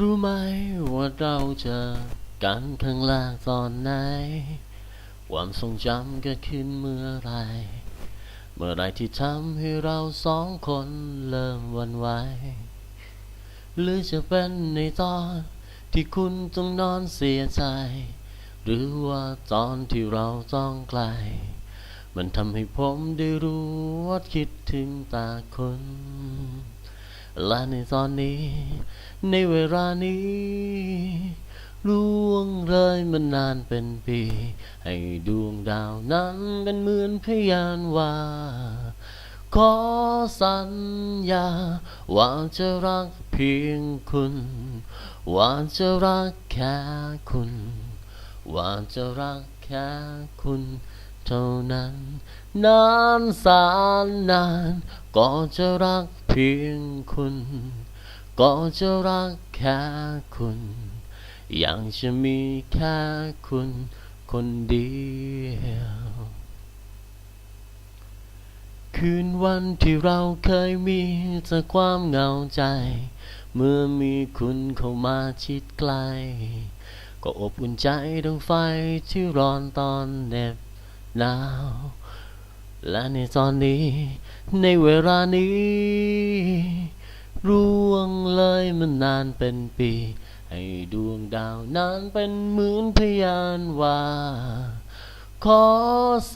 รู้ไหมว่าเราเจอกันครั้งแรกตอนไหน ความทรงจำเกิดขึ้นเมื่อไร เมื่อไรที่ทำให้เราสองคนเริ่มวันไหว หรือจะเป็นในตอนที่คุณต้องนอนเสียใจ หรือว่าตอนที่เราต้องไกล มันทำให้ผมได้รู้ว่าคิดถึงตาคน และในตอนนี้ ในเวลานี้ล่วงเลยมันานเป็นปี ให้ดวงดาวนั้นเป็นเหมือนพยานว่า ขอสัญญา ว่าจะรักเพียงคุณ ว่าจะรักแค่คุณ ว่าจะรักแค่คุณเท่านั้น นานสานนานก็จะรัก เพียงคุณ ก็จะรักแค่คุณยังจะมีแค่คุณ คนเดียว คืนวันที่เราเคยมีแต่ความเหงาใจ เมื่อมีคุณเข้ามาชิดใกล้ก็อบอุ่นใจดังไฟที่ร้อนตอนเหน็บหนาว และในตอนนี้ ในเวลานี้ร่วงเลยมันนานเป็นปี ให้ดวงดาวนั้นเป็นเหมือนพยานว่า ขอ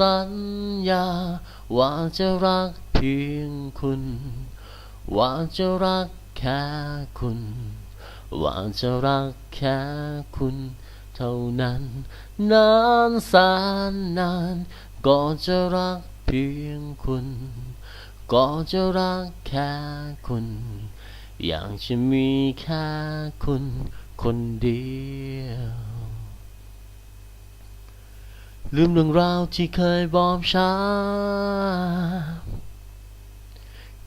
สัญญา ว่าจะรักเพียงคุณ ว่าจะรักแค่คุณ ว่าจะรักแค่คุณ เท่านั้น นานแสนนาน ก็จะรักเพียงคุณ ก็จะรักแค่คุณ อยากจะมีแค่คุณคนเดียว ลืมเรื่องราวที่เคยบอบช้ำ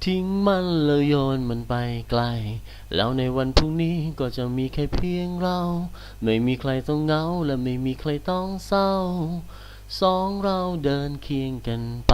ทิ้งมันแล้วโยนมันไปไกล แล้วในวันพรุ่งนี้ก็จะมีแค่เพียงเรา ไม่มีใครต้องเหงาและไม่มีใครต้องเศร้า สองเราเดินเคียงกันไป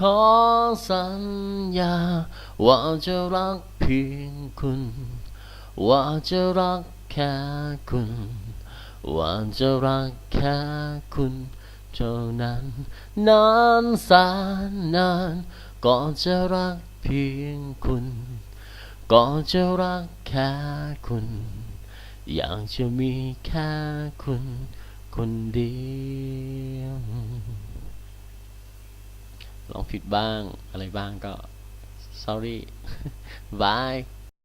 ขอสัญญา ว่าจะรักเพียงคุณ ว่าจะรักแค่คุณ ว่าจะรักแค่คุณเท่านั้นนานแสนนานก็จะรักเพียงคุณก็จะรักแค่คุณ อยากจะมีแค่คุณ คนเดียว ลองผิดบ้างอะไรบ้างก็ sorry บาย